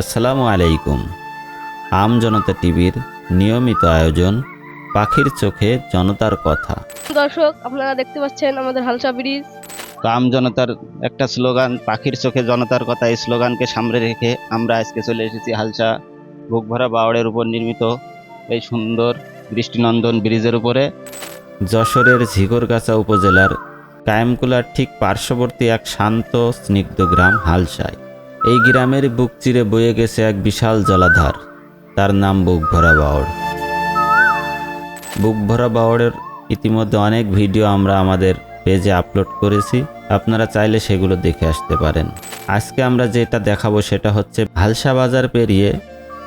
আসসালামু আলাইকুম। আম জনতা টিভির নিয়মিত আয়োজন পাখির চোখে জনতার কথা। দর্শক আপনারা দেখতে পাচ্ছেন আমাদের হালসা ব্রিজ। তো আম জনতার একটা স্লোগান পাখির চোখে জনতার কথা এই স্লোগানকে সামনে রেখে আমরা আজকে চলে এসেছি হালসা বুকভরা বাওড়ের উপর নির্মিত এই সুন্দর দৃষ্টিনন্দন ব্রিজের উপরে। যশোরের ঝিগরগাছা উপজেলার কায়েমকুলার ঠিক পার্শ্ববর্তী এক শান্ত স্নিগ্ধ গ্রাম হালসায়। এই গ্রামের বুক চিরে বয়ে গেছে এক বিশাল জলাধার। তার নাম বুকভরা বাওড়। বুকভরা বাওড়ের ইতিমধ্যে অনেক ভিডিও আমরা আমাদের পেজে আপলোড করেছি। আপনারা চাইলে সেগুলো দেখে আসতে পারেন। আজকে আমরা যেটা দেখাবো সেটা হচ্ছে ভালসা বাজার পেরিয়ে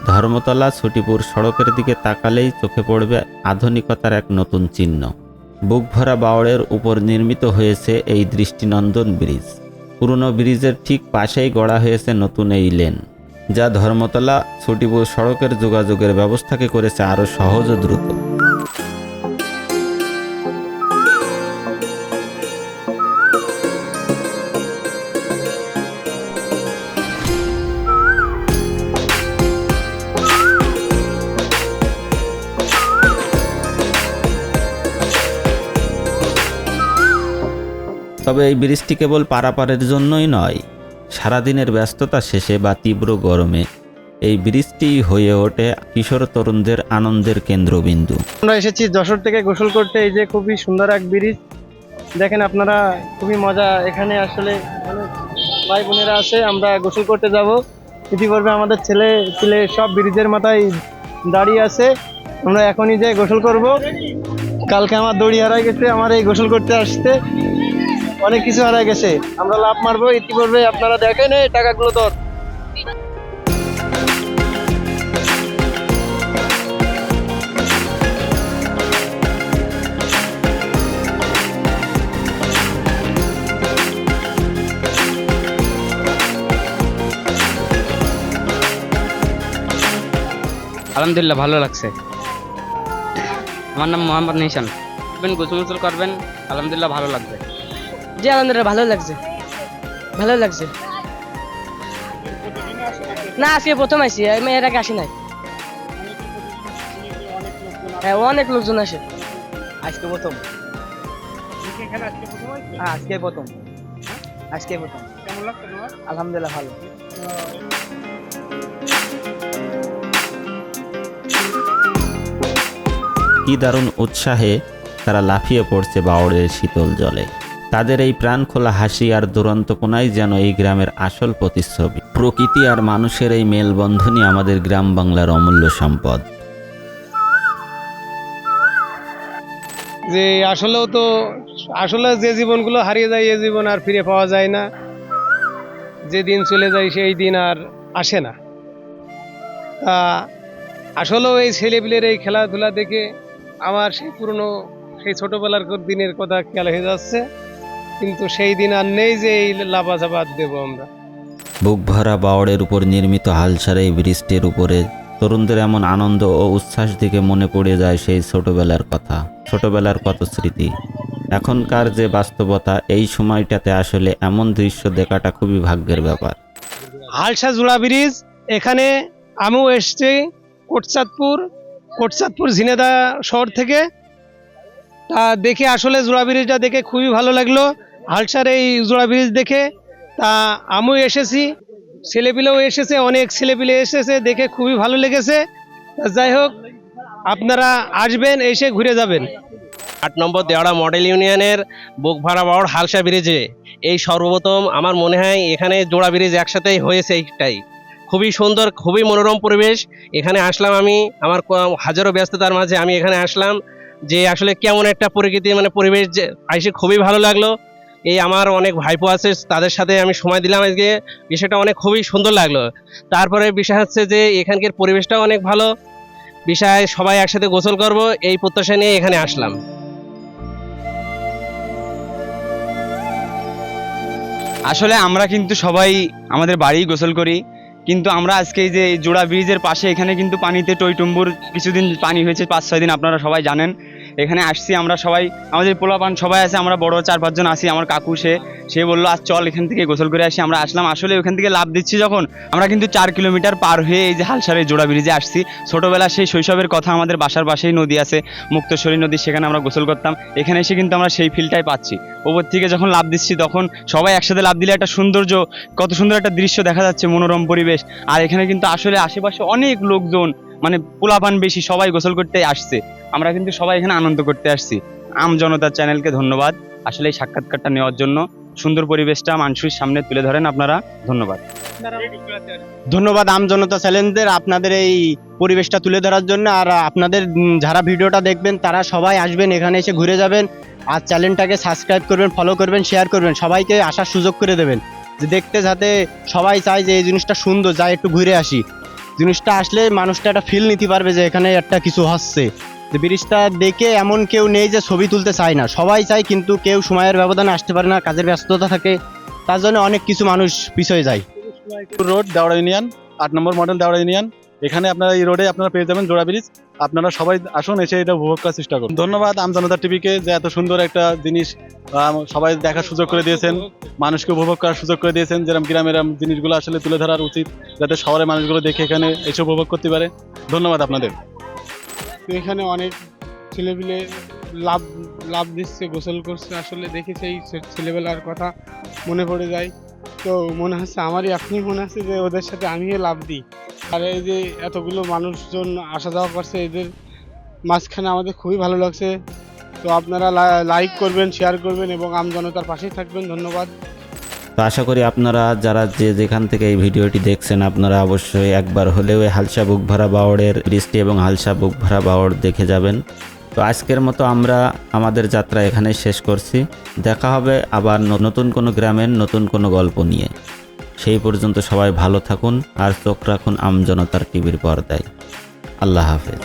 ধর্মতলা ছুটিপুর সড়কের দিকে তাকালেই চোখে পড়বে আধুনিকতার এক নতুন চিহ্ন। বুকভরা বাওড়ের উপর নির্মিত হয়েছে এই দৃষ্টিনন্দন ব্রিজ। পুরনো ব্রিজের ঠিক পাশেই গড়া হয়েছে নতুন এই লেন, যা ধর্মতলা ছুটিপুর সড়কের যোগাযোগের ব্যবস্থাকে করেছে আরও সহজ ও দ্রুত। তবে এই ব্রিজটি কেবল পারাপারের জন্যই নয়, সারাদিনের ব্যস্ততা শেষে বা তীব্র গরমে। এই ব্রিজটি হয়ে ওঠে কিশোর তরুণদের আনন্দের কেন্দ্রবিন্দু। আমরা এসেছি যশোর থেকে গোসল করতে, এই যে খুবই সুন্দর এক ব্রিজ। দেখেন আপনারা, খুবই মজা। এখানে আসলে ভাই বোনেরা আছে, আমরা গোসল করতে যাব। ইতিপূর্বে আমাদের ছেলে ছেলে সব ব্রিজের মাথায় দাঁড়িয়ে আছে। আমরা এখনই যে গোসল করব। কালকে আমার দড়ি হারাই গেছে, আমার এই গোসল করতে আসতে। অনেক কিছু হারাই গেছে। আমরা লাভ মারবো ইতিপূর্বে আপনারা দেখেন এই টাকাগুলো তোর। আলহামদুলিল্লাহ, ভালো লাগছে। আমার নাম মোহাম্মদ নিশান। করবেন, আলহামদুলিল্লাহ, ভালো লাগবে। জি আলহামদুলিল্লাহ ভালো লাগছে। ভালো লাগছে। না আজকে প্রথম আসি আমি এর আগে আসি নাই। হ্যাঁ অনেক লোকজন আসে। আজকে প্রথম। হ্যাঁ আজকে প্রথম। আজকে প্রথম। আলহামদুলিল্লাহ ভালো। কি দারুণ উৎসাহে তারা লাফিয়ে পড়ছে বাওড়ের শীতল জলে। তাদের এই প্রাণ খোলা হাসি আর দুরন্ত কোনাই যেন এই গ্রামের আসল প্রতিচ্ছবি। প্রকৃতি আর মানুষের এই মেলবন্ধনই আমাদের গ্রাম বাংলার অমূল্য সম্পদ। যে আসলেও তো, আসলে যে জীবনগুলো হারিয়ে যায় এই জীবন আর ফিরে পাওয়া যায় না। যে দিন চলে যায়, সেই দিন আর আসে না। তা আসলেও এই ছেলেপিলের এই খেলাধুলা দেখে আমার সেই পুরনো, সেই ছোটবেলার দিনের কথা খেয়াল হয়ে যাচ্ছে। কিন্তু সেই দিন আর নেই যে এই লাফাঝাপাত দেবো আমরা। বুক ভরা বাওড়ের উপর নির্মিত হালসার এই ব্রিজটির উপরে তরুণদের এমন আনন্দ ও উচ্ছ্বাস দেখে মনে পড়ে যায় সেই ছোটবেলার কথা ছোটবেলার কত স্মৃতি। এখনকার যে বাস্তবতা এই সময়টাতে আসলে এমন দৃশ্য দেখাটা খুবই ভাগ্যের ব্যাপার। হালসা জোড়া ব্রিজ এখানে আমিও এসছি কোটচাঁদপুর কোটচাঁদপুর ঝিনেদা শহর থেকে। তা দেখে আসলে জোড়া ব্রিজটা দেখে খুবই ভালো লাগল। হালসার এই জোড়া ব্রিজ দেখে, তা আমিও এসেছি। ছেলেপিলেও এসেছে, অনেক ছেলেপিলে এসেছে, দেখে খুবই ভালো লেগেছে। যাই হোক, আপনারা আসবেন, এসে ঘুরে যাবেন। আট নম্বর দেওয়াড়া মডেল ইউনিয়নের বুকভাড়া বাওড় হালসা ব্রিজে। এই সর্বপ্রথম আমার মনে হয় এখানে জোড়া ব্রিজ একসাথেই হয়েছে এইটাই। খুবই সুন্দর, খুবই মনোরম পরিবেশ। এখানে আসলাম আমি, আমার হাজারো ব্যস্ততার মাঝে আমি এখানে আসলাম। যে আসলে কেমন একটা প্রকৃতি মানে পরিবেশ যে, আইসে খুবই ভালো লাগল। এই আমার অনেক ভাইপো আছে, তাদের সাথে আমি সময় দিলাম আজকে। বিষয়টা অনেক খুবই সুন্দর লাগল। তারপরে বিষয় হচ্ছে যে, এখানকার পরিবেশটাও অনেক ভালো। বিষয় সবাই একসাথে গোসল করব, এই প্রত্যাশা নিয়ে এখানে আসলাম। আসলে আমরা কিন্তু সবাই আমাদের বাড়ি গোসল করি। কিন্তু আমরা আজকে যে জোড়া ব্রিজের পাশে এখানে কিন্তু পানিতে টইটুম্বুর কিছুদিন পানি হয়েছে, পাঁচ ছয় দিন আপনারা সবাই জানেন। এখানে আসছি আমরা সবাই। আমাদের পোলাপান সবাই আছে, আমরা বড় চার পাঁচজন আসি আমার কাকু সে সে বলল, আজ চল এখান থেকে গোসল করে আসি। আমরা আসলাম, আসলে ওখান থেকে লাভ দিচ্ছি যখন। আমরা কিন্তু চার কিলোমিটার পার হয়ে এই যে হালসারের জোড়া ব্রিজে আসছি। ছোটোবেলা সেই শৈশবের কথা আমাদের বাসার পাশেই নদী আছে, মুক্তশ্বরী নদী, সেখানে আমরা গোসল করতাম। এখানে এসে কিন্তু আমরা সেই ফিলটাই পাচ্ছি। ওপর থেকে যখন লাভ দিচ্ছি তখন সবাই একসাথে লাভ দিলে একটা সৌন্দর্য, কত সুন্দর একটা দৃশ্য দেখা যাচ্ছে, মনোরম পরিবেশ। আর এখানে কিন্তু আসলে আশেপাশে অনেক লোকজন মানে পোলাপান বেশি সবাই গোসল করতে আসছে। আমরা কিন্তু সবাই এখানে আনন্দ করতে আসছি। আম জনতার চ্যানেলকে ধন্যবাদ। আসলে এই সাক্ষাৎকারটা নেওয়ার জন্য সুন্দর পরিবেশটা মানুষের সামনে তুলে ধরেন আপনারা। ধন্যবাদ। ধন্যবাদ আম জনতা চ্যালেঞ্জদের আপনাদের এই পরিবেশটা তুলে ধরার জন্য। আর আপনাদের যারা ভিডিওটা দেখবেন, তারা সবাই আসবেন, এখানে এসে ঘুরে যাবেন। আর চ্যানেলটাকে সাবস্ক্রাইব করবেন, ফলো করবেন, শেয়ার করবেন, সবাইকে আসার সুযোগ করে দেবেন। যে দেখতে যাতে সবাই চায় যে এই জিনিসটা সুন্দর, যাই একটু ঘুরে আসি। জিনিসটা আসলে মানুষটা একটা ফিল নিতে পারবে যে এখানে একটা কিছু হচ্ছে। ব্রিজটা দেখে এমন কেউ নেই যে ছবি তুলতে চায় না। সবাই চায় কিন্তু কেউ সময়ের ব্যবধানে আসতে পারে না, কাজের ব্যস্ততা থাকে, তার জন্য অনেক কিছু মানুষ পিছিয়ে যায়। রোড দেওড়া ইউনিয়ন, আট নম্বর মডেল দেওড়া ইউনিয়ন। এখানে আপনারা এই রোডে আপনারা পেয়ে যাবেন জোড়া ব্রিজ। আপনারা সবাই আসুন, এসে এটা উপভোগ করার চেষ্টা করুন। ধন্যবাদ আমজনতা টিভিকে যে এত সুন্দর একটা জিনিস সবাই দেখার সুযোগ করে দিয়েছেন, মানুষকে উপভোগ করার সুযোগ করে দিয়েছেন, যেরকম গ্রামের জিনিসগুলো আসলে তুলে ধরার উচিত, যাতে শহরের মানুষগুলো দেখে এখানে এসে উপভোগ করতে পারে। ধন্যবাদ আপনাদের। এখানে অনেক ছেলেপিলে লাভ লাভ দিচ্ছে, গোসল করছে। আসলে দেখি সেই ছেলেবেলার কথা মনে পড়ে যায়। তো মনে হচ্ছে আমারই এখনই মনে হচ্ছে যে ওদের সাথে আমিও লাভ দিই। আর এই যে এতগুলো মানুষজন আসা যাওয়া করছে, এদের মাঝখানে আমাদের খুবই ভালো লাগছে। তো আপনারা লাইক করবেন শেয়ার করবেন এবং আমজনতার পাশেই থাকবেন। ধন্যবাদ। তো আশা করি আপনারা যারা যে যেখান থেকে এই ভিডিওটি দেখছেন, আপনারা অবশ্যই একবার হলেও হালসা বুক ভরা বাওড়ের বৃষ্টি এবং হালসা বুক ভরা বাওড় দেখে যাবেন। তো আজকের মতো আমরা আমাদের যাত্রা এখানে শেষ করছি। দেখা হবে আবার নতুন কোনো গ্রামের নতুন কোনো গল্প নিয়ে। সেই পর্যন্ত সবাই ভালো থাকুন আর চোখ রাখুন আমজনতার টিভির পর্দায়। আল্লাহ হাফেজ।